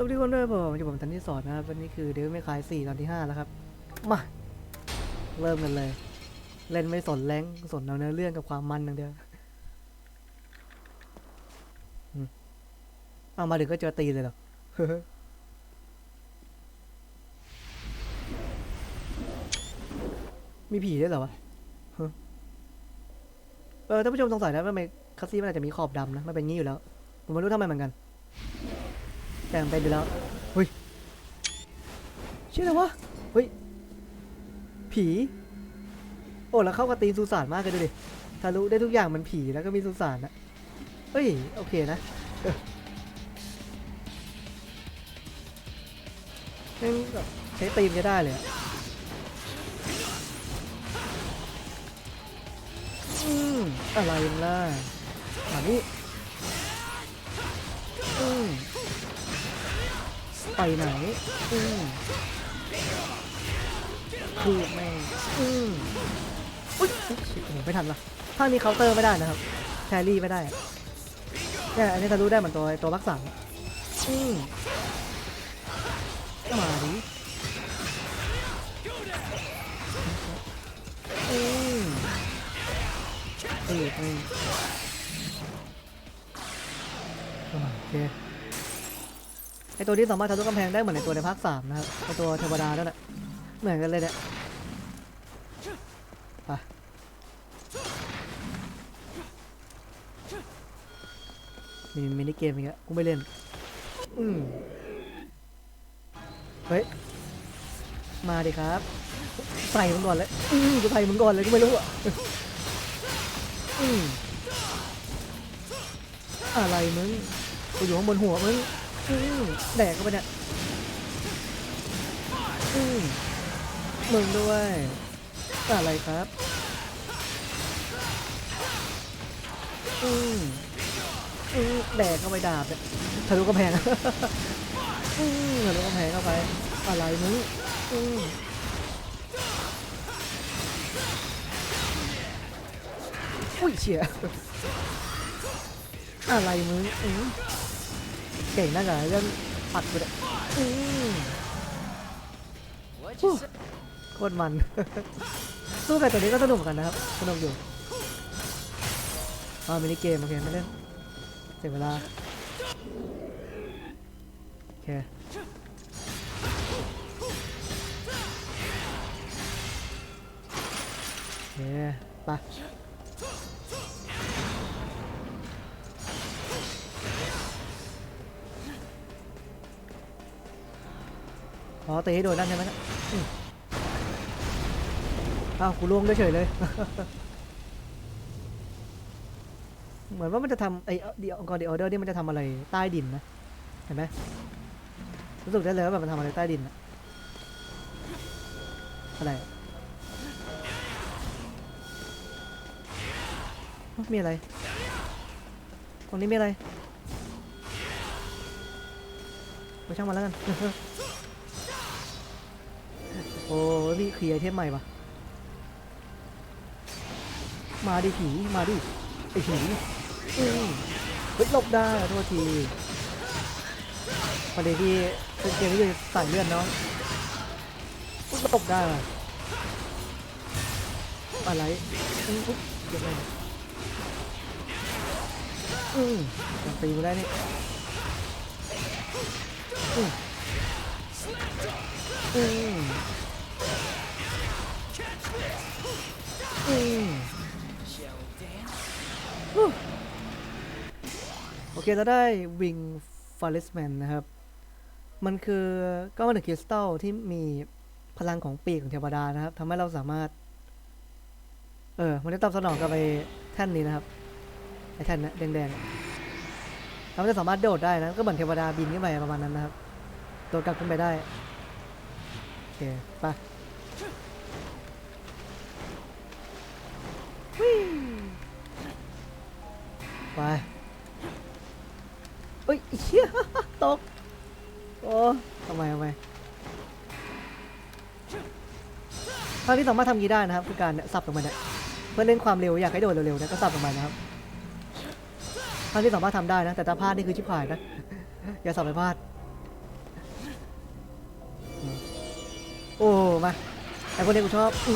สวัสดีคนด้วยผมอยู่ผมทันที่สอนนะครับ วันนี้คือเดวิไม่คลายสี่ตอนที่ห้าแล้วครับ มา เริ่มกันเลย เล่นไม่สนแรงสนเอาเนื้อเรื่องกับความมันอย่างเดียวเอามาถึงก็เจอตีเลยเหรอมีผีด้วยเหรอวะฮะเออท่านผู้ชมสงสัยนะว่าทำไมคัสซี่มันอาจจะมีขอบดำนะ มันเป็นงี้อยู่แล้ว ผมไม่รู้ทำไมเหมือนกัน แต่มันเป็นอยู่แล้วเฮ้ยชื่ออะไรวะเฮ้ยผี โอ้แล้วเข้ากับตีนสุสานมากเลยดูดิทะลุได้ทุกอย่างมันผีแล้วก็มีสุสานนะเฮ้ยโอเคนะเออแม่งแบบใช้ตีมจะได้เลยอะอืมอะไรล่ะมานี่อืม ไปไหน อืมคือแม่อืมอุ้ยอุ๊ยชิบโอ้โหไม่ทันละภาคนี้เคาน์เตอร์ไม่ได้นะครับแครี่ไม่ได้เนี่ยอันนี้ทะลุได้เหมือนตัวตัวรักษาอืมมาดิอืมอืมอืมอ่าโอเค ไอตัวที่สามารถทะลุกำแพงได้เหมือนในตัวในภาคสามนะครับไอตัวเทวดานั่นแหละเหมือนกันเลยเนี่ยไปมีมินิเกมอีกแล้วกูไม่เล่นอืมเฮ้ยมาดิครับใส่มึงก่อนเลยอืมกูใส่มึงก่อนเลยกูไม่รู้อะอืมอะไรมึงกูอยู่ข้างบนหัวมึง แดกเข้าไปเนี่ยอืมมึงด้วย อะไรครับ อืมอืมแดกเข้าไปดาบเนี่ยทะลุกำแพงอืมทะลุกำแพงเข้าไป อะไรมึงอืมอุ้ยเฉียอะไรมึงอืม ก่งนักอะเรื่องปัดกูเนี่ยอืม What'd Whew. you say? โคตรมัน สู้กับตัวนี้ก็สนุกเหมือนกันนะครับ สนุกอยู่อ่ามินิเกม โอเคไม่เล่นเสียเวลา โอเคโอเคไป อ๋อตีให้โดนนั่นใช่ไหมนะอืมอ้าวกูล่วงด้วยเฉยเลย เหมือนว่ามันจะทำไอ้เดียวองค์กรเดียออเดอร์นี่มันจะทำอะไรใต้ดินนะ เห็นไหมรู้สึกได้เลยว่าแบบมันทำอะไรใต้ดินอะอะไรมีอะไร ตรงนี้มีอะไรไปช่างมันแล้วกัน โอ้ยมีเคลียร์เทมใหม่ปะมาดิผี มาดิไอผีอืมเฮ้ยหลบได้ขอโทษทีประเด็นที่เป็นเกมที่ใส่เลื่อนเนาะหลบได้อะไรอืมอุ๊บยังไงอืมยังตีมาได้นี่อืมอืม โอเคเราได้วิงฟาริสแมนนะครับ มันคือก็มันถึงคริสตัลที่มีพลังของปีกของเทวดานะครับทำให้เราสามารถ เออ มันจะตอบสนองกับไปแท่นนี้นะครับไอ้แท่นนะแดงๆแล้วมันจะสามารถโดดได้นะ ก็เหมือนเทวดาบินขึ้นไปประมาณนั้นนะครับ โดดกลับขึ้นไปได้ โอเค ไป ไปเอ้ยเชี่ยตก โอ้ทำไมทำไมภาคที่สามารถทำยีได้นะครับ คือการสับลงมาเนี่ยเพื่อเล่นความเร็วอยากให้โดดเร็วๆนะก็สับลงมานะครับภาคที่สามารถทำได้นะ แต่ถ้าพลาดนี่คือชิบหายนะ อย่าสับไปพลาด โอ้ มาไอ้คนนี้กูชอบ อ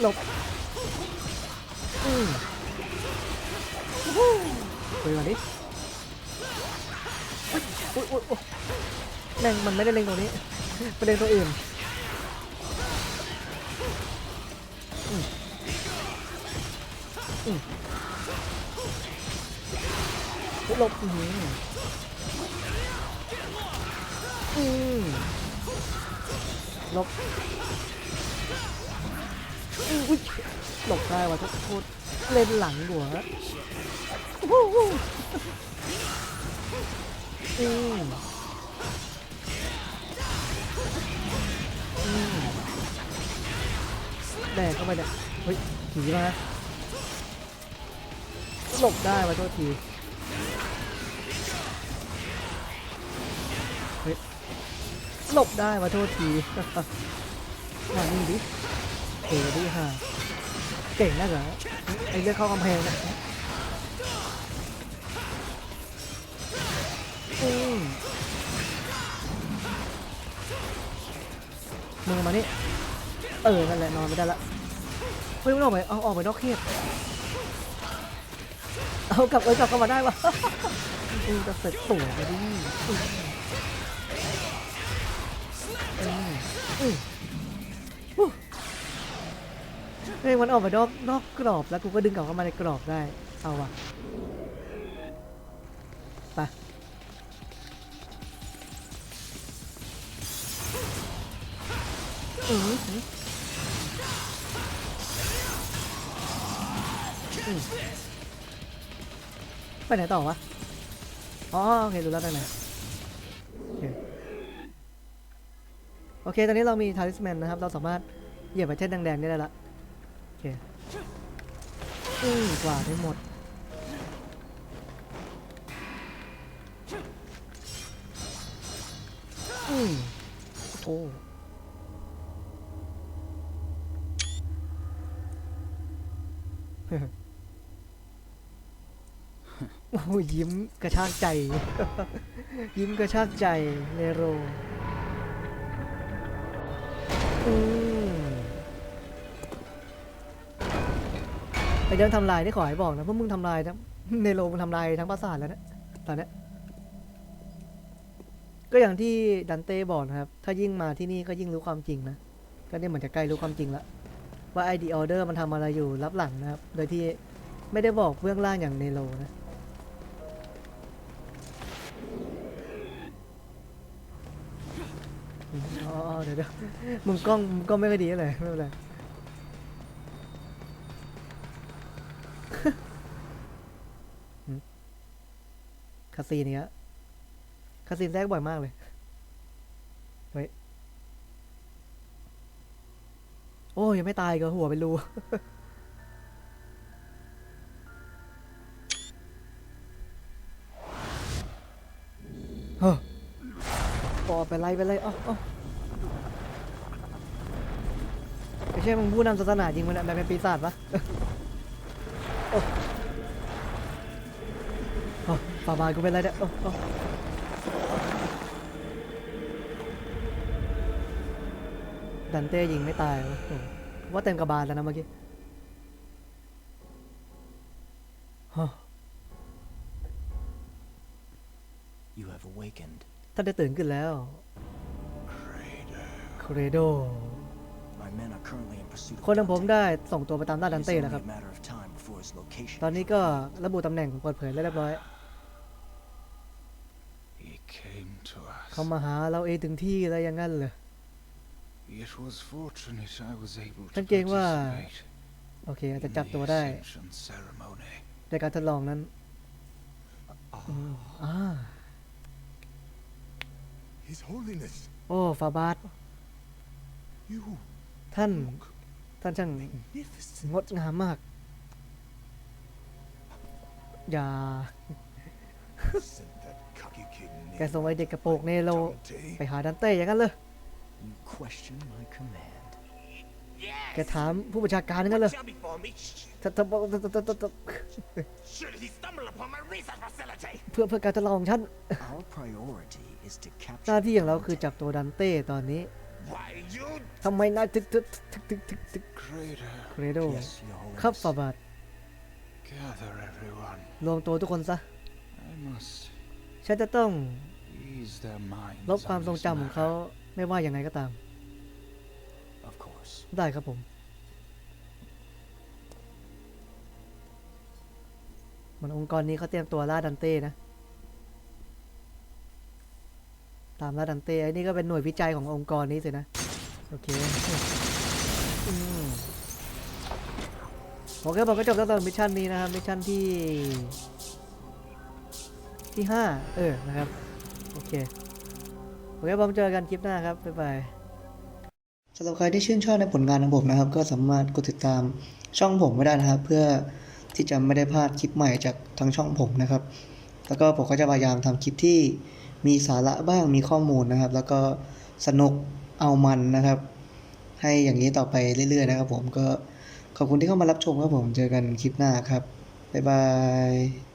หลบอืมคุยมาดิอุ๊ยอุ๊ยอุ๊ยแม่งมันไม่ได้เล็งตรงนี้มันเล็งตัวอื่นหลบอืมอืมหลบ อุ๊ยหลบได้ว่ะทุกคนเล่นหลังหัวอืมอืมแดกเข้าไปเนี่ยเฮ้ยหนีมาหลบได้มาโทษทีเฮ้ยหลบได้มาโทษทีมานี่ดิ อ๋ดิฮะเก่งนะเหรอไอ้เรื่องเข้ากำแพงนะอืมมึงมานี่เออนั่นแหละนอนไม่ได้ละเฮ้ยมันออกไปเอาออกไปนอกเขตเอากลับเออกลับเข้ามาได้วะอือจะเสร็จตัวไปดิอืมอืมอื เฮ้ยมันออกไปนอกนอกกรอบแล้วกูก็ดึงกลับเข้ามาในกรอบได้ เอาว่ะไปอืมอืมอืมไปไหนต่อวะ อ๋อโอเครู้แล้วไปไหนโอเค ตอนนี้เรามีทาริสแมนนะครับ เราสามารถเหยียบไปเช่นแดงๆได้แล้วละ เคอืมกว่าดให้หมด อืโอ้โอ้โหยิ้มกระชากใจ ยิ้มกระชากใจเนโรอือ เดินทำลายนี่ขอให้บอกนะเพราะมึงทำลายทั้งเนโรมึงทำลายทั้งปราสาทแล้วนะตอนเนี้ยก็อย่างที่ดันเต้บอกนะครับ ถ้ายิ่งมาที่นี่ก็ยิ่งรู้ความจริงนะก็เนี่ยเหมือนจะใกล้รู้ความจริงล้วว่าไอเดียออเดอร์มันทำอะไรอยู่รับหลังนะครับ โดยที่ไม่ได้บอกเบื้องล่างอย่างเนโรนะอ๋อเดี๋ยวเดี๋ยวมุมกล้องมุมกล้องไม่ค่อยดีเลยไม่เป็นไราซีนเนี้ยคาซีนแทรกบ่อยมากเลยเฮ้ยโอ้ยยังไม่ตายก็หัวเป็นรูเฮ้อปอไปไล่ไปเลยเอ๋ออ๋อไม่ใช่มึงผู้นำศาสนาจริงมันยมันเป็นปีศาจปะโอ้ โอ้ป่าบานกูเป็นไรเนี่ยโอ้โอ้ดันเต้ยิงไม่ตายวะโอ้ว่าเต็มกระบาลแล้วนะเมื่อกี้ฮะ You have awakened. ท่านได้ตื่นขึ้นแล้วโคเรโด My men are currently in pursuit of คนของผม Dante. ได้ส่งตัวไปตามล่าดัน It's เต้ only แล้วครับ a matter of time before his location ตอนนี้ก็ระบุตำแหน่งเปิดเผยแล้วเรียบร้อย เขามาหาเราเองถึงที่แล้วอย่างนั้นเลย It was fortunate I was able to ฉันเกรงว่า participate โอเคอาจจะ in จับ the ตัวได้ ascension ceremony. ในการทดลองนั้นอืมอ่า His Holiness, โอ้ฟาบาส you ท่าน look ท่านช่าง magnificent. งดงามมาก อย่า แกส่งไอเด็กกระโปรงเนโร Dante. ไปหาดันเต้อย่างนั้นเลย You question my command. Yes! แกถามผู้บัญชาการนั่นเหรอ Shall before me. Shh. ถ้าถ้าถ้าถ้าถ้าถ้า Should he stumble upon my research facility? เพื่อเพื่อการทดลองของฉัน Our priority is to หน้า capture ที่ของเราคือจับตัวดันเต้ตอนนี้ Why, you ทำไมนายถึกถึกถึกถึกถึกถึก Crater, เครโด Yes, Your ครับ Holiness. ฝ่าบาท gather everyone. รวมตัวทุกคนซะ I must ฉันจะต้อง ease their minds. ลบความ on ทรง this จำของเขา matter. ไม่ว่าอย่างไรก็ตาม Of course. ได้ครับผม มันองค์กรนี้เขาเตรียมตัวล่าดันเต้นะ ตามล่าดันเต้ไอ้นี่ก็เป็นหน่วยวิจัยขององค์กรนี้สินะ โอเคอืมโอเคผมก็จบแล้วสำหรับมิชชั่นนี้นะครับมิชชั่นที่ ที่ห้าเออ นะครับ โอเค โอเคผมเจอกันคลิปหน้าครับ บ๊ายบายสำหรับใครที่ชื่นชอบในผลงานของผมนะครับ ก็สามารถกดติดตามช่องผมไว้ได้นะครับ เพื่อที่จะไม่ได้พลาดคลิปใหม่จากทางช่องผมนะครับ แล้วก็ผมก็จะพยายามทำคลิปที่มีสาระบ้างมีข้อมูลนะครับ แล้วก็สนุกเอามันนะครับ ให้อย่างนี้ต่อไปเรื่อยๆนะครับ ผมก็ขอบคุณที่เข้ามารับชมครับผมเจอกันคลิปหน้าครับบ๊ายบาย